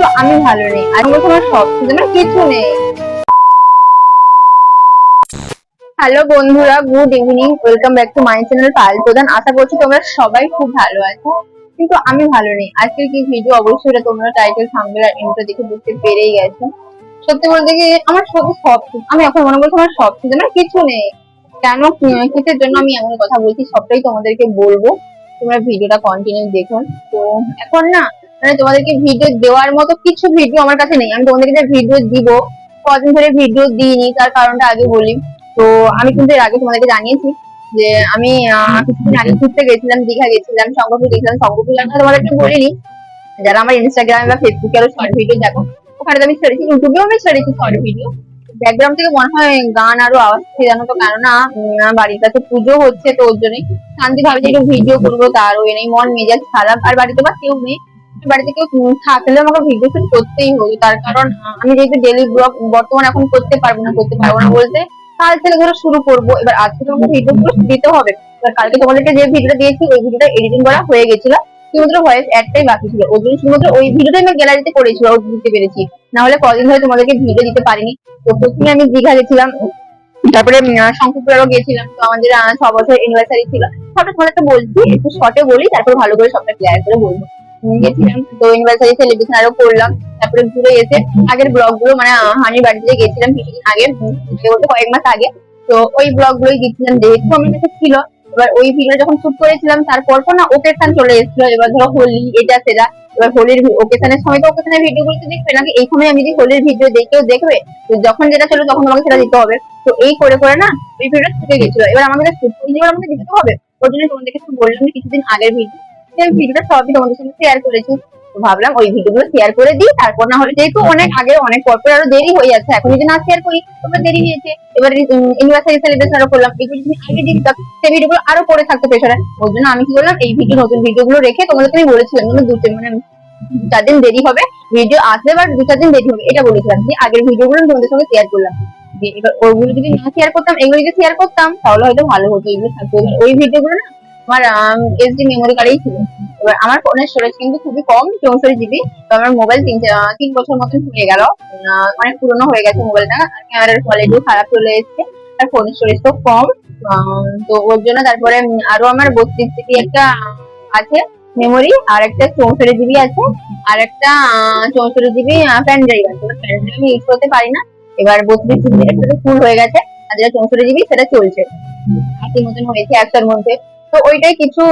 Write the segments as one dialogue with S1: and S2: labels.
S1: কিন্তু আমি ভালো নেই। আর তোমার সব আমার কিছু নেই। হ্যালো বন্ধুরা good evening welcome back to my channel Pal Pradhan আশা করছি তোমরা সবাই খুব ভালো আছো, কিন্তু আমি ভালো নেই। আজকের কি ভিডিও অবশ্যই এটা তোমরা টাইটেল থাম্বনেল আর ইন্ট্রো দেখে বুঝতে পেরেই গেছো। সত্যি বলতে কি, আমার সত্যি সব আমি এখন মনে করছি আমার সব কিছু আমার কিছু নেই। কেন কিসের জন্য আমি এমন কথা বলছি, সবটাই তোমাদেরকে বলব। তোমরা ভিডিওটা কন্টিনিউ দেখো তো এখন না মানে তোমাদেরকে ভিডিও দেওয়ার মতো কিছু ভিডিও আমার কাছে নেই। আমি তোমাদেরকে যে ভিডিও দিব, কদিন ধরে ভিডিও দিইনি, তার কারণটা আগে বলি। তো আমি কিন্তু এর আগে তোমাদেরকে জানিয়েছি যে আমি কিছুদিন আগে ঘুরতে গেছিলাম, দীঘা গেছিলাম শঙ্করপুর গেছিলাম শঙ্করপুর তোমাদেরকে বলিনি। যারা আমার ইনস্টাগ্রামে বা ফেসবুকে আরও শর্ট ভিডিও দেখো, ওখানে আমি ছেড়েছি ইউটিউবেও আমি ছেড়েছি শর্ট ভিডিও ব্যাকগ্রাউন্ড থেকে মনে হয় গান আরও আওয়াজ হচ্ছে জানো তো, কেননা বাড়ির কাছে পুজো হচ্ছে তো ওর জন্যই। শান্তি ভাবে যে একটু ভিডিও করব, তার ওই নেই, মন মেজাজ খারাপ। আর বাড়িতে বা কেউ নেই। বাড়িতে কেউ থাকলে আমাকে ভিডিও শুট করতেই হতো তার কারণ আমি যেহেতু ডেলি ব্লগ এখন করতে পারব না, করতে পারব না বলতে কাল থেকে ধরো শুরু করব। এবার আজকে তোমাকে ভিডিও গুলো দিতে হবে। এবার কালকে তোমাদেরকে যে ভিডিওটা দিয়েছি, ওই ভিডিওটা এডিটিং করা হয়ে গেছিল। শুধুমাত্র ভয়েস একটাই বাকি ছিল। ওই জন্য শুধুমাত্র ওই আমি গ্যালারিতে করেছিল ওই দিতে পেরেছি। না হলে কদিন ধরে তোমাদেরকে ভিডিও দিতে পারিনি। তো প্রথমে আমি দীঘা গেছিলাম। তারপরে শঙ্করপুরেও গেছিলাম তো আমাদের ছ বছর ছিল। সবটা তোমাদেরকে বলছি, একটু শর্টে বলি, তারপর ভালো করে সবটা ক্লিয়ার করে বলব। গেছিলাম। তো ইউনিভার্সারি সেলিব্রেশন আরও করলাম। তারপরে ঘুরে এসে আগের ব্লগগুলো মানে আহ, হানির বাড়িতে গেছিলাম কিছুদিন আগে বলতে কয়েক মাস আগে। তো ওই ব্লগ গুলোই দিচ্ছিলাম যেহেতু আমার কাছে ছিল। এবার ওই ভিডিও যখন শুট করেছিলাম তারপর না ওকেশন চলে এসেছিল। এবার ধরো হোলি এটা সেটা। এবার হোলির ওকেশনের সময় তো ওকেশনের ভিডিও গুলো দেখবে নাকি? এই সময় আমি যদি হোলির ভিডিও দেখেও দেখবে তো যখন যেটা চলো তখন তোমাকে সেটা দিতে হবে। তো এই করে করে না ওই ভিডিওটা থেকে গেছিল। এবার আমাদের শুট করে আমাদের দিতে হবে। ওর জন্য তোমাদেরকে বললাম কিছুদিন আগের ভিডিও সেই ভিডিওটা সবই তোমাদের সঙ্গে শেয়ার করেছি। তো ভাবলাম ওই ভিডিওগুলো শেয়ার করে দিই তারপর না হলে যেহেতু অনেক আগে অনেক পর পর আরও দেরি হয়ে যাচ্ছে এখন যদি না শেয়ার করি তোমরা দেরি হয়েছে। এবার ইউনিভার্সারি সেলিব্রেশন আরও করলাম। এগুলো যদি আগে দিতাম সেই ভিডিওগুলো আরও থাকতো পেছনে ওর জন্য আমি কি করলাম এই ভিডিও নতুন ভিডিওগুলো রেখে তোমাদেরকে আমি বলেছিলাম মানে দু তিন মানে চার দিন দেরি হবে ভিডিও আসবে বা দু চার দিন দেরি হবে এটা বলেছিলাম। যে আগের ভিডিওগুলো আমি তোমাদের সঙ্গে শেয়ার করলাম। ওগুলো যদি না শেয়ার করতাম এগুলো যদি শেয়ার করতাম তাহলে হয়তো ভালো হতো। এগুলো থাকতো। ওই ভিডিওগুলো না আমার এসডি মেমোরি কার্ডেই ছিল। এবার আমার ফোনের স্টোরেজ কিন্তু খুবই কম, চৌষট্টি জিবি তো আমার মোবাইল তিন তিন বছর মতন হয়ে গেল। অনেক পুরনো হয়ে গেছে মোবাইলটা ক্যামেরার কোয়ালিটিও খারাপ চলে এসেছে। আর ফোনের স্টোরেজ তো কম। তো ওর জন্য তারপরে আরও আমার বত্রিশ জিবি একটা আছে মেমোরি আর একটা চৌষট্টি জিবি আছে। আর একটা চৌষট্টি জিবি প্যান ড্রাইভ আছে। প্যান ড্রাইভ ইউজ করতে পারি না। এবার বত্রিশ জিবি একটা ফুল হয়ে গেছে। আর যেটা চৌষট্টি জিবি সেটা চলছে। আশির মতন হয়েছে একটার মধ্যে। তো ওইটাই কিছু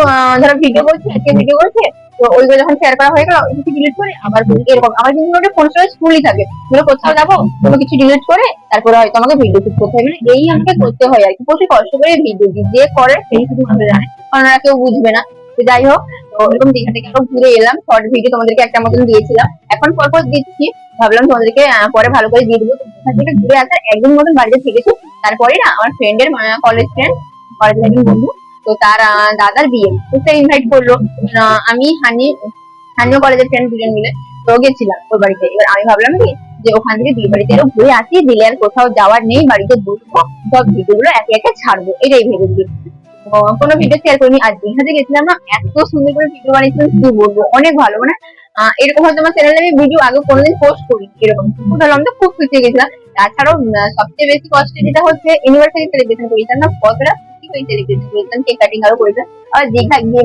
S1: ধরো ভিডিও বলছে আজকে ভিডিও করছে তো ওইগুলো যখন শেয়ার করা হয়ে গেল কিছু ডিলিট করে আবার এরকম। আমার কিন্তু ওটা ফোন স্টোরেজ ফুলই থাকে। ধরো কোথাও যাব, কোনো কিছু ডিলিট করে তারপরে হয়তো আমাকে ভিডিও শুট করতে হবে। এই আমাকে করতে হয় আর কি। প্রচুর কষ্ট করে ভিডিও যে করে সেই শুধু মাত্র জানে। ওরা কেউ বুঝবে না। তো যাই হোক, তো এরকম দীঘা থেকে আরও ঘুরে এলাম। শর্ট ভিডিও তোমাদেরকে একটা মতন দিয়েছিলাম। এখন পর পর দিচ্ছি। ভাবলাম তোমাদেরকে পরে ভালো করে দিয়ে দেবো। দীঘা থেকে ঘুরে আসার একদিন মতন বাড়িতে থেকেছি। তারপরে না, আমার ফ্রেন্ডের কলেজ ফ্রেন্ড কলেজের একজন বন্ধু তো তার দাদার বিয়ে। সে ইনভাইট করল। আমি হানি, হানিও কলেজের ফ্রেন্ড দুজন মিলে। তো গেছিলাম ওর বাড়িতে। এবার আমি ভাবলাম কি, যে ওখান থেকে বিয়ে বাড়িতে আরও ঘুরে আসি, দিলে আর কোথাও যাওয়ার নেই, বাড়িতে বসবো, সব ভিডিওগুলো একে একে ছাড়বো, এটাই ভেবে তো কোনো ভিডিও শেয়ার করিনি। আর দীঘাতে গেছিলাম না, এত সুন্দর করে ভিডিও বানিয়েছিলাম কি বলব, অনেক ভালো। মানে এরকম হয়তো আমার চ্যানেলে আমি ভিডিও আগে কোনোদিন পোস্ট করি এরকম। আমি তো খুব খুশি গেছিলাম। তাছাড়াও সবচেয়ে বেশি কষ্ট যেটা হচ্ছে ইউনিভার্সালি সেলিব্রেশন করেছিলাম না, কতটা খুশি হয়ে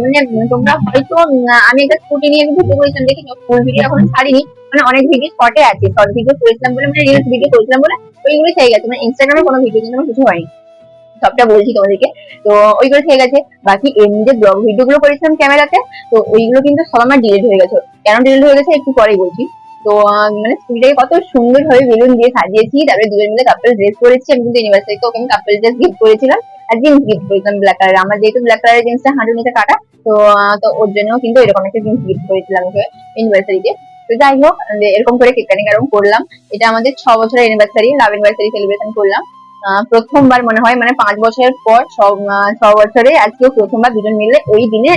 S1: মানে উম, তোমরা হয়তো আমি একটা স্কুটি নিয়ে ভিডিও করেছিলাম দেখি ফুল ভিডিও এখন ছাড়িনি। মানে অনেক ভিডিও শর্টে আছে। শর্ট ভিডিও করেছিলাম বলে মানে রিলস ভিডিও করেছিলাম বলে ওইগুলো থেকে গেছে। মানে ইনস্টাগ্রামে কোনো ভিডিও কিন্তু কিছু হয়নি। সবটা বলছি তোমাদেরকে। তো ওইগুলো থেকে গেছে। বাকি এমনি যে ব্লগ ভিডিও গুলো করেছিলাম ক্যামেরাতে তো ওইগুলো কিন্তু সব আমার ডিলিট হয়ে গেছে। কেন ডিলিট হয়ে গেছে একটু পরেই বলছি। তো মানে স্কুলটাকে কত সুন্দর ভাবে বেলুন দিয়ে সাজিয়েছি। তারপরে দুজন মিলে কাপল ড্রেস করেছি। আমি কিন্তু ইউনিভার্সিটিতে ওকে আমি কাপল ড্রেস গিফট করেছিলাম। জিন্স গিফট করেছিলাম ব্ল্যাক কালার আমার যেহেতু ব্ল্যাক কালারের জিন্সটা হাঁটু কাটা, তো তো ওর কিন্তু এরকম একটা জিন্স গিফট করেছিলাম ওকে তো। যাই হোক এরকম করে কেক কাটিং করলাম। এটা আমাদের ছ বছরের ইউনিভার্সারি লাভ ইউনিভার্সারি সেলিব্রেশন করলাম। প্রথমবার মনে হয় মানে পাঁচ বছরের পর ছ বছরে আজকেও প্রথমবার দুজন মিলে ওই দিনে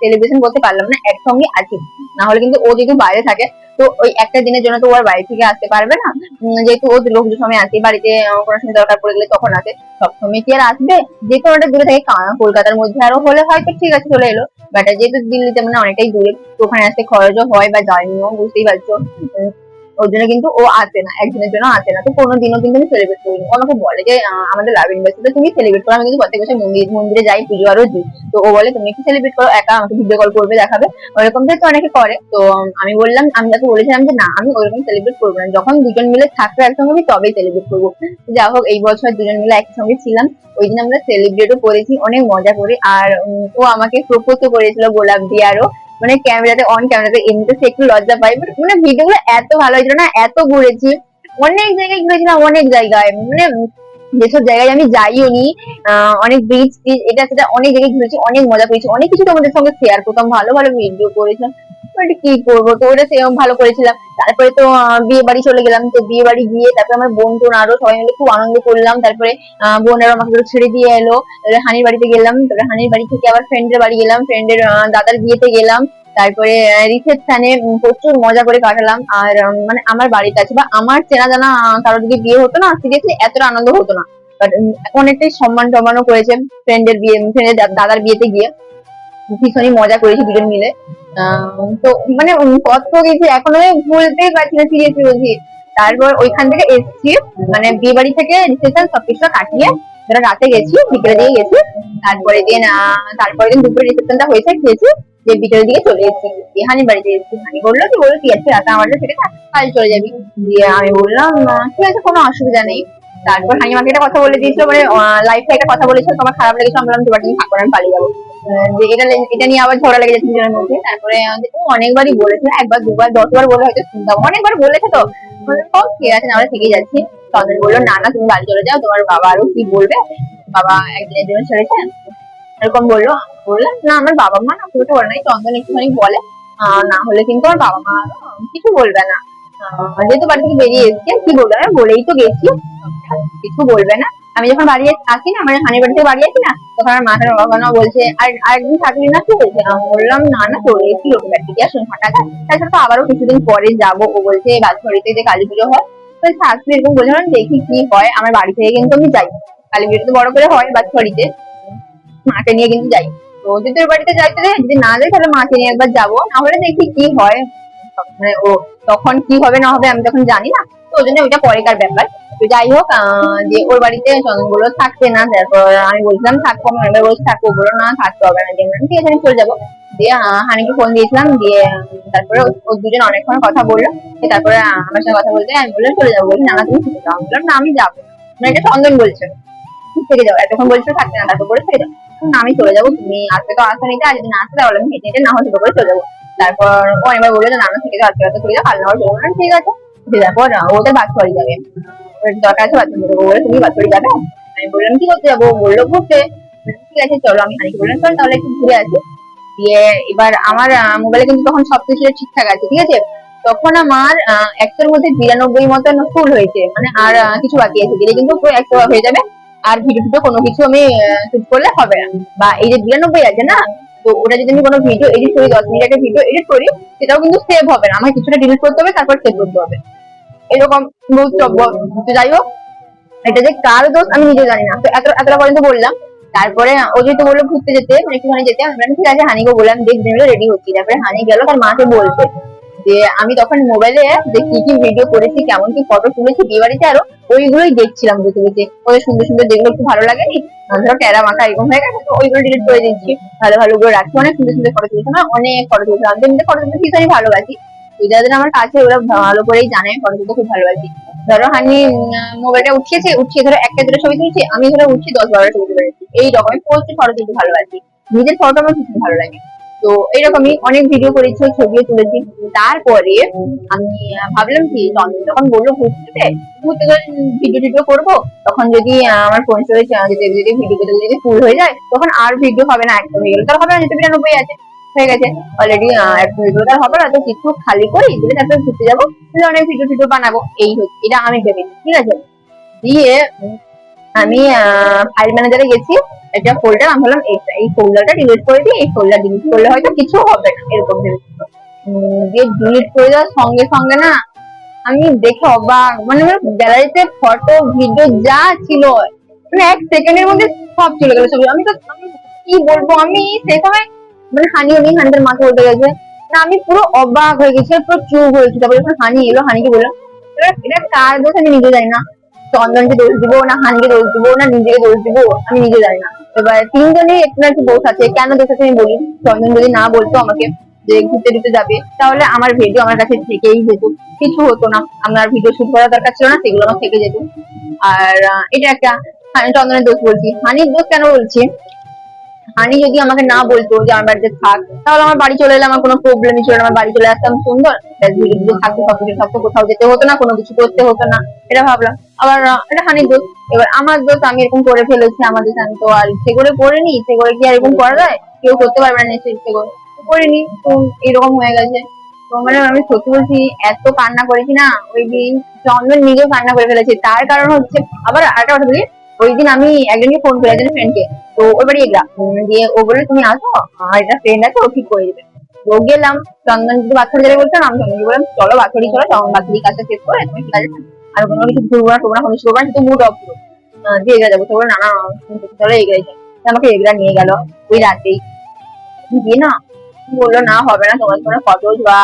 S1: সেলিব্রেশন করতে পারলাম না, একসঙ্গে আছি। না হলে কিন্তু ও যেহেতু বাইরে থাকে তো ওই একটা দিনের জন্য তো ওর বাড়ি থেকে আসতে পারবে না। যেহেতু ও দুর্গাপুজোর সময় আসে বাড়িতে কোনো সময় দরকার পড়ে গেলে তখন আসে। সবসময় কি আর আসবে? যেহেতু ওটা দূরে থাকে কলকাতার মধ্যে আরও হলে হয়তো ঠিক আছে, চলে এলো। বাট যেহেতু দিল্লিতে মানে অনেকটাই দূরে ওখানে আসতে খরচও হয় বা যায়নিও, বুঝতেই পারছ। ওর জন্য কিন্তু ও আসে না, একদিনের জন্য আসে না। তো কোনো দিনও কিন্তু আমি সেলিব্রেট করি ও আমাকে বলে যে আমাদের লাভ ইউনিভার্সিটিতে তুমি সেলিব্রেট করো, আমি কিন্তু প্রত্যেক বছর মন্দির, মন্দিরে যাই, পুজো আরও দিই। তো ও বলে, তুমি একটু সেলিব্রেট করো, একা আমাকে ভিডিও কল করবে, দেখাবে। ওরকম তো অনেকে করে। তো আমি বললাম, আমি তাকে বলেছিলাম যে, না, আমি ওরকম সেলিব্রেট করব না। যখন দুজন মিলে থাকবে একসঙ্গে, আমি তবেই সেলিব্রেট করব। যা হোক, এই বছর দুজন মিলে একসঙ্গে ছিলাম। ওই দিন আমরা সেলিব্রেটও করেছি, অনেক মজা করে। আর ও আমাকে প্রপোজও করেছিল গোলাপ দিয়ে আরও মানে ক্যামেরাতে অন ক্যামেরাতে, এমনিতে সে একটু লজ্জা পাই বাট মানে ভিডিওগুলো এত ভালো হয়েছিল না, এত ঘুরেছি। অনেক জায়গায় ঘুরেছিলাম, অনেক জায়গায়। মানে যেসব জায়গায় আমি যাইও নি অনেক ব্রিজ টিজ এটা সেটা অনেক জায়গায় ঘুরেছি, অনেক মজা পেয়েছি অনেক কিছু তোমাদের সঙ্গে শেয়ার করতাম, ভালো ভালো ভিডিও করেছিলাম। বাট কি করব? তো ওটা সেরকম ভালো করেছিলাম। তারপরে তো বিয়ে বাড়ি চলে গেলাম, তো বিয়ে বাড়ি গিয়ে তারপরে আমার বোন টোন আরও সবাই মিলে খুব আনন্দ করলাম। তারপরে বোন আরও আমাকে ছেড়ে দিয়ে এলো। হানির বাড়িতে গেলাম। তারপরে হানির বাড়ি থেকে আবার ফ্রেন্ডের বাড়ি গেলাম। ফ্রেন্ডের দাদার বিয়েতে গেলাম। তারপরে রিসেপশনে প্রচুর মজা করে কাটালাম। আর মানে আমার বাড়ির কাছে বা আমার চেনা জানা কারও যদি বিয়ে হতো না, সিরিয়াসলি এতটা আনন্দ হতো না। বাট অনেকটাই সম্মান টম্মানও করেছে ফ্রেন্ডের বিয়ে ফ্রেন্ডের দাদার বিয়েতে গিয়ে। ভীষণই মজা করেছি দুজন মিলে। তো মানে কত কিছু এখনও আমি ভুলতেই পারছি না সিরিয়াসলি বলছি। তারপর ওইখান থেকে এসছি মানে বিয়ে বাড়ি থেকে রিসেপশন সবকিছু কাটিয়ে ধরো রাতে গেছি বিকেলে দিয়ে গেছি তারপরে দিন তারপরে দিন দুপুরে রিসেপশনটা হয়েছে খেয়েছি যে বিকেলের দিকে চলে এসেছি। হানির বাড়িতে এসেছি। হানি বলল কি বলল ঠিক আছে রাতে আমার থেকে কাল চলে যাবি। দিয়ে আমি বললাম ঠিক আছে কোনো অসুবিধা নেই। তারপর হানি আমাকে একটা কথা বলে দিয়েছিল মানে লাইফে একটা কথা বলেছিল তোমার খারাপ লেগেছে আমি বললাম তোমার তুমি থাকো না, আমি পালিয়ে যাব। যে এটা এটা নিয়ে আবার ঝগড়া লেগে যাচ্ছে মধ্যে। তারপরে অনেকবারই বলেছে, একবার, দুবার, দশবার বলে হয়তো শুনতাম। অনেকবার বলেছে তো। ঠিক আছে আমরা থেকে যাচ্ছি। বলল, না না, তুমি বাড়ি চলে যাও, তোমার বাবা আরও কি বলবে? বাবা একদিনের জন্য ছেড়েছে। এরকম বলল বললাম না, আমার বাবা মা না কিছু বলে নাই চন্দন একটুখানি বলে। না হলে কিন্তু আমার বাবা মা কিছু বলবে না। যেহেতু বাড়ি থেকে বেরিয়ে এসছে, কি বলবে? বলেই তো গেছি। কিছু বলবে না। আমি যখন বাড়ি আসি না মানে হানির বাড়ি থেকে বাড়ি আসি না, তখন আমার মাথার বাবা বলছে, আর আরেকদিন থাকলি না কি বলছে আমি বললাম, না না এসেছি লোকের বাড়ি থেকে, আসুন হঠাৎ তাছাড়া তো আবারও কিছুদিন পরে যাব। ও বলছে বাজবাড়িতে যে কালী পুজো হয় তো থাকবে। এরকম বলছিলাম দেখি কি হয়, আমার বাড়ি থেকে কিন্তু আমি যাই। কালী পুজো তো বড় করে হয় বাজবাড়িতে মাকে নিয়ে কিন্তু যাই। তো যদি ওর বাড়িতে যাইতে যদি না যাই, তাহলে মাকে নিয়ে একবার যাব। না হলে দেখি কি হয়। মানে ও, তখন কি হবে, না হবে, আমি তখন জানি না। ওই ওইটা পরেকার ব্যাপার। তো যাই হোক যে ওর বাড়িতে চন্দনগুলো থাকছে না, তারপর আমি বলছিলাম, থাকব আমি বলছি, থাকব। বলো না, থাকতে হবে না। দেখলাম ঠিক আছে, আমি চলে যাব। দিয়ে হানিকে ফোন দিয়েছিলাম, দিয়ে, তারপরে ও- ও দুজন অনেকক্ষণ কথা বলল। তারপরে আমার সঙ্গে কথা বলতে আমি বললাম, চলে যাব। বলছি, না তুমি থেকে যাও বললাম, না, আমি যাব। না এটা চন্দন বলছে, থেকে যাও এতক্ষণ বলছো থাকতে না, তারপর করে থেকে যাও না, আমি চলে যাব, তুমি আসবে তো আসা নিতে আর যদি না আসতে তাহলে আমি হেঁটে হেঁটে না হলে করে চলে যাব। তারপর ও এবার বলল যে, না থেকে যাও, আজকে রাতে থেকে যাও, কাল না। ঠিক আছে। এবার আমার মোবাইলে কিন্তু তখন সবকিছু ঠিকঠাক আছে, ঠিক আছে? তখন আমার একশোর মধ্যে বিরানব্বই মতন ফুল হয়েছে মানে আর কিছু বাকি আছে, দিলে কিন্তু হয়ে যাবে। আর ভিডিও টিডিও কোনো কিছু আমি শুট করলে হবে না। বা এই যে বিরানব্বই আছে না, তো ওটা যদি আমি কোনো ভিডিও এডিট করি, দশ মিনিট একটা ভিডিও এডিট করি, সেটাও কিন্তু সেভ হবে না। আমাকে কিছুটা ডিলিট করতে হবে, তারপর সেভ করতে হবে। এরকম বক্তব্য তো যাই হোক, এটা যে কার দোষ আমি নিজে জানি না। তো এত এতটা পর্যন্ত বললাম। তারপরে ও যেহেতু বলল ঘুরতে যেতে মানে একটুখানি যেতে। আমি বললাম, ঠিক আছে হানিকে বললাম, দেখ দিনগুলো রেডি হচ্ছি। তারপরে হানি গেল, তার মাকে বলতে যে, আমি তখন মোবাইলে যে কি কি ভিডিও করেছি, কেমন কি ফটো তুলেছি, বিয়ে বাড়িতে আরও, ওইগুলোই দেখছিলাম বসে বসে ওদের সুন্দর সুন্দর যেগুলো একটু ভালো লাগেনি ধরো টেরা মাথা এরকম হয়ে গেছে, তো ওইগুলো ডিলিট করে দিচ্ছি। ভালো ভালো গুলো রাখছি। অনেক সুন্দর সুন্দর ফটো তুলেছি, না? অনেক ফটো তুলেছিলাম আমি ফটো তুলতে ভীষণই ভালোবাসি। যাদের আমার কাছে ওরা ভালো করেই জানে ফটো তুলতে খুব ভালোবাসি ধরো হানি মোবাইলটা উঠিয়েছে, উঠিয়ে ধরো একটা দুটো ছবি তুলছি, আমি ধরো উঠছি দশ বারোটা ছবি তুলে রেখেছি এই রকম পোস্ট ফটো তুলতে ভালোবাসি নিজের ফটো আমার ভীষণ ভালো লাগে। তো এইরকমই অনেক ভিডিও করেছি ছবিও তুলেছি। তারপরে আমি ভাবলাম কি, চন্দন যখন বলল ঘুরতে ঘুরতে গেলে ভিডিও টিডিও করব, তখন যদি আমার ফোন স্টোরেজ যদি ভিডিও যদি ফুল হয়ে যায়, তখন আর ভিডিও হবে না একদম হয়ে গেলো তার হবে না বিরানব্বই আছে। হয়ে গেছে। অলরেডি একটা ভিডিও তার হবে না তো কিছু খালি করি দিলে তারপরে ঘুরতে যাব। অনেক ভিডিও টিডিও বানাবো। এই হচ্ছে এটা আমি ভেবেছি ঠিক আছে? দিয়ে আমি ফাইল ম্যানেজারে গেছি। একটা ফোল্ডার আমি ভাবলাম এইটা এই ফোল্ডারটা ডিলিট করে দিই এই ফোল্ডার ডিলিট করলে হয়তো কিছু হবে না এরকম ভেবেছি উম, দিয়ে ডিলিট করে দেওয়ার সঙ্গে সঙ্গে না আমি দেখে অবাক মানে আমার গ্যালারিতে ফটো ভিডিও যা ছিল মানে এক সেকেন্ডের মধ্যে সব চলে গেল ছবি আমি তো কি বলব আমি সেই সময় মানে হানি উনি হানিদের মাথা উঠে গেছে, না, আমি পুরো অবাক হয়ে গেছি পুরো চুপ হয়েছি তারপরে যখন হানি এলো, হানিকে বললাম এটা কার দোষ? আমি নিজে জানি না। চন্দনকে দোষ দিব, না হানিকে দোষ দিব, না নিজেকে দোষ দিব, আমি নিজে জানি না। এবার তিনজনই একটু না একটু দোষ আছে। কেন দোষ আছে আমি বলি। চন্দন যদি না বলতো আমাকে যে ঘুরতে দিতে যাবে। তাহলে আমার ভিডিও আমার কাছে থেকেই যেত। কিছু হতো না। আমার ভিডিও শুট করার দরকার ছিল না, সেগুলো আমার থেকে যেত। আর এটা একটা চন্দনের দোষ বলছি। হানির দোষ কেন বলছি? হানি যদি আমাকে না বলতো যে আমার বাড়িতে থাক, তাহলে আমার বাড়ি চলে এলে আমার কোনো প্রবলেমই ছিল আমার বাড়ি চলে আসতাম সুন্দর। ভিডিও থাকতো, সব কিছু থাকতো, কোথাও যেতে হতো না, কোনো কিছু করতে হতো না। এটা ভাবলাম। আবার এটা হানির দোষ এবার আমার দোষ আমি এরকম করে ফেলেছি, আমাদের আমি তো আর ইচ্ছে করে করিনি। ইচ্ছে করে কি আর এরকম করা যায়? কেউ করতে পারবে না নিশ্চয়ই ইচ্ছে করে। করিনি, তো এরকম হয়ে গেছে। তো মানে আমি সত্যি বলছি, এত কান্না করেছি না, ওই দিন চন্দন নিজেও কান্না করে ফেলেছে। তার কারণ হচ্ছে, আবার আরেকটা কথা বলি ওই দিন আমি একজনকে ফোন করে একজন ফ্রেন্ডকে তো ওর বাড়ি এগরা। দিয়ে ও বলে তুমি আসো, আমার একটা ফ্রেন্ড আছে, ও ঠিক করে দেবে। তো গেলাম, চন্দন যদি বাচ্চার যাবে বলতাম আমি চন্দনকে বললাম, চলো বাচ্চারি চলো, চন্দন বাচ্চারি কাজটা শেষ করে তুমি ঠিক আছে, আর কোনো কিছু ঘুরবো না টুকবো না কিছু করব শুধু মুড অফ করো। দিয়ে এগরা যাব। তো বলে না না চলো, এগরাই যাই আমাকে এগরা নিয়ে গেল। ওই রাতেই, দিয়ে না বলল, না, হবে না, তোমার কোনো ফটোজ বা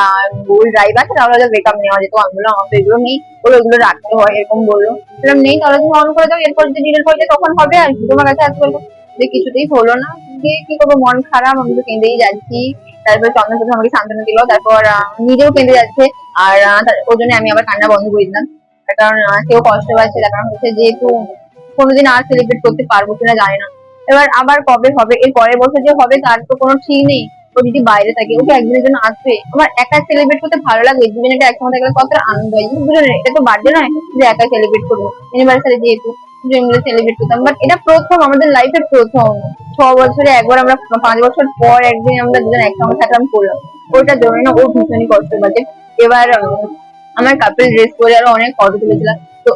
S1: গুগল ড্রাইভ আছে, তাহলে ব্রেকআপ নেওয়া যেত আমি বললাম আমার তো এগুলো নেই। বলে, ওগুলো রাখতে হয়, এরকম বলল। বললাম, নেই, তাহলে তুমি অন করে দাও, এরপর যদি ডিলিট করে তখন হবে আর তোমার কাছে আজকাল যে, কিছুতেই হলো না। দিয়ে কি করব? মন খারাপ, আমি তো কেঁদেই যাচ্ছি। তারপর চন্দন প্রথম আমাকে সান্ত্বনা দিল, তারপর নিজেও কেঁদে যাচ্ছে। আর ওই জন্য আমি আবার কান্না বন্ধ করে দিলাম। তার কারণ সেও কষ্ট পাচ্ছে তার কারণ হচ্ছে যেহেতু কোনোদিন আর সেলিব্রেট করতে পারব কিনা জানি না। এবার আবার কবে হবে? এর পরের বছর যে হবে, তার তো কোনো ঠিক নেই। ও যদি বাইরে থাকে, ওকে একদিনের জন্য আসবে। আমার একা সেলিব্রেট করতে ভালো লাগে দুজন একটা একসঙ্গে থাকলে কতটা আনন্দ হয়। বুঝলেন এটা তো বার্থডে নয় যে একা সেলিব্রেট করব। ইউনিভার্সালি যেহেতু, দুজন মিলে সেলিব্রেট করতাম। বাট এটা প্রথম, আমাদের লাইফের প্রথম। ছ বছরে একবার আমরা, পাঁচ বছর পর একদিন আমরা দুজন একসঙ্গে থাকলাম, করলাম। ওটার জন্য না ও ভীষণই কষ্ট পাচ্ছে। এবার আমার কাপেল ড্রেস পরে আরও অনেক ফটো তুলেছিলাম। তো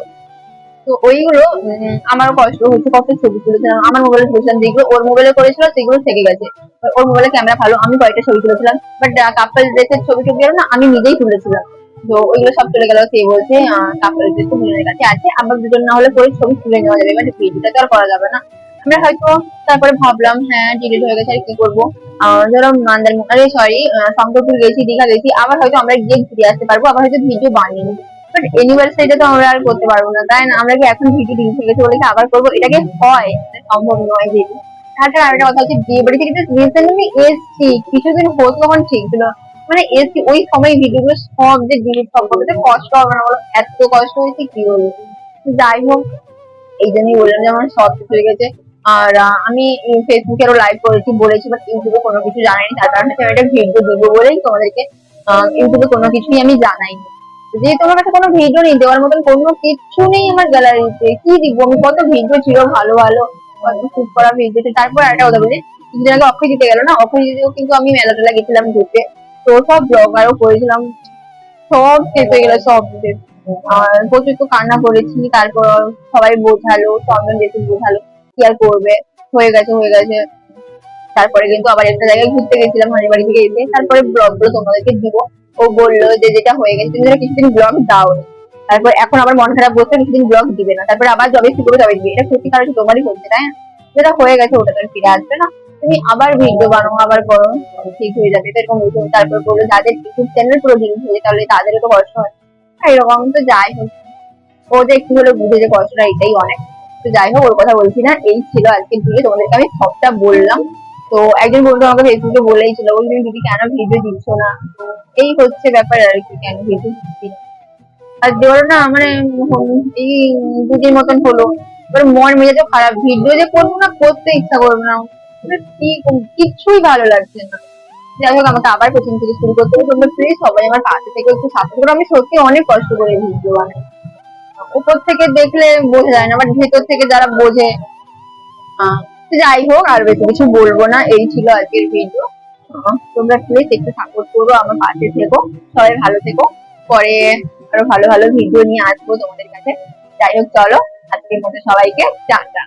S1: তো ওইগুলো কষ্ট হচ্ছে কত? ছবি তুলেছিলাম আমার মোবাইলে তুলেছিলাম যেগুলো ওর মোবাইলে করেছিল, সেগুলো থেকে গেছে। ওর মোবাইলে ক্যামেরা ভালো, আমি কয়েকটা ছবি তুলেছিলাম। বাট কাপল ড্রেসের ছবি টবি না, আমি নিজেই তুলেছিলাম। তো ওইগুলো সব চলে গেল, সে বলছে কাপল ড্রেস কাছে আছে আবার দুজন না হলে পরে ছবি তুলে নেওয়া যাবে। মানে ভিডিওটা তো আর করা যাবে না। আমরা হয়তো তারপরে ভাবলাম হ্যাঁ ডিলিট হয়ে গেছে, আর কি করব? ধরো মান্দার আরে সরি শঙ্করপুর গেছি, দীঘা গেছি, আবার হয়তো আমরা গিয়ে ঘুরে আসতে পারব, আবার হয়তো ভিডিও বানিয়ে নিই বাট তো আমরা আর করতে পারব না, তাই আমরা কি এখন ভিডিও গেছে বলে কি আবার করব? এটাকে হয় সম্ভব নয় তাছাড়া কথা হচ্ছে, বিয়ে বাড়ি থেকে রিসেন্টলি এসছি। কিছুদিন হতো তখন ঠিক ছিল। মানে এসছি, ওই সময় সব যে ডিলিট সব কষ্ট হবে না বলো? এত কষ্ট হয়েছে, কি বলব? যাই হোক, এই জন্যই বললাম যে আমার সব হয়ে গেছে। আর আমি ফেসবুকে আরও লাইভ করেছি, বলেছি বাট ইউটিউবে কোনো কিছু জানাইনি। তার কারণ আমি একটা ভিডিও দিব বলেই তোমাদেরকে ইউটিউবে কোনো কিছুই আমি জানাইনি। যেহেতু তোমার কাছে কোনো ভিডিও নেই, দেওয়ার মতন কোনো কিছু নেই আমার গ্যালারিতে কি দিব? আমি কত ভিডিও ছিল? ভালো ভালো। শুট করা ভিডিও তারপর একটা কথা বলি, কিছুদিন আগে অক্ষয় দিতে গেল না? অক্ষয় দিতেও কিন্তু আমি মেলা টেলা গেছিলাম ঘুরতে। তো সব ব্লগ আরও করেছিলাম। সব হয়ে গেল, সব আর প্রচুর তো কান্না করেছি। তারপর সবাই বোঝালো চন্দন যেহেতু বোঝালো কি আর করবে। হয়ে গেছে হয়ে গেছে। তারপরে কিন্তু আবার একটা জায়গায় ঘুরতে গেছিলাম হানি বাড়ি থেকে এসে। তারপরে ব্লগগুলো তোমাদেরকে দিব। ও বলল যে যেটা হয়ে গেছে, তুমি কিছুদিন ব্লগ দাও তারপর এখন আবার মন খারাপ বসে কিছুদিন ব্লগ দিবে না। তারপরে আবার জবে শুরু তবে দিবে। এটা ক্ষতি কারণ তোমারই হচ্ছে, তাই না? যেটা হয়ে গেছে, ওটা তো ফিরে আসবে না। তুমি আবার ভিডিও বানাও, আবার করো ঠিক হয়ে যাবে। এরকম বলছো তারপর বলল, যাদের ইউটিউব চ্যানেল পুরো ডিলিট হয়ে তাহলে তাদেরও তো কষ্ট হয়। এরকম তো যাই হোক। ও যে একটু হলে বুঝে যে কষ্টটা এটাই অনেক। তো যাই হোক, ওর কথা বলছি না, এই ছিল আজকে ভিডিও তোমাদেরকে আমি সবটা বললাম। তো একজন বন্ধু আমাকে ফেসবুকে বলেই ছিল বলছি দিদি কেন ভিডিও দিচ্ছ না? এই হচ্ছে ব্যাপার আর কি, কেন ভিডিও দিচ্ছি। আর দেওয়ার না মানে এই দুদিন মতন হলো। মন মেজাজও খারাপ ভিডিও যে করব না, করতে ইচ্ছা করবে না। মানে কিচ্ছুই ভালো লাগছে না। যাই হোক, আমাকে আবার প্রথম থেকে শুরু করতে হবে। তোমরা প্লিজ সবাই আমার পাশে থেকে, একটু সাপোর্ট করো। আমি সত্যি অনেক কষ্ট করে ভিডিও বানাই। উপর থেকে দেখলে বোঝা যায় না বাট ভেতর থেকে যারা বোঝে যাই হোক আর বেশি কিছু বলব না। এই ছিল আজকের ভিডিও তোমরা প্লিজ একটু সাপোর্ট করো, আমার পাশে থেকো, সবাই ভালো থেকো। পরে আরও ভালো ভালো ভিডিও নিয়ে আসব তোমাদের কাছে। যাই হোক চলো, আজকের মধ্যে সবাইকে টাটা।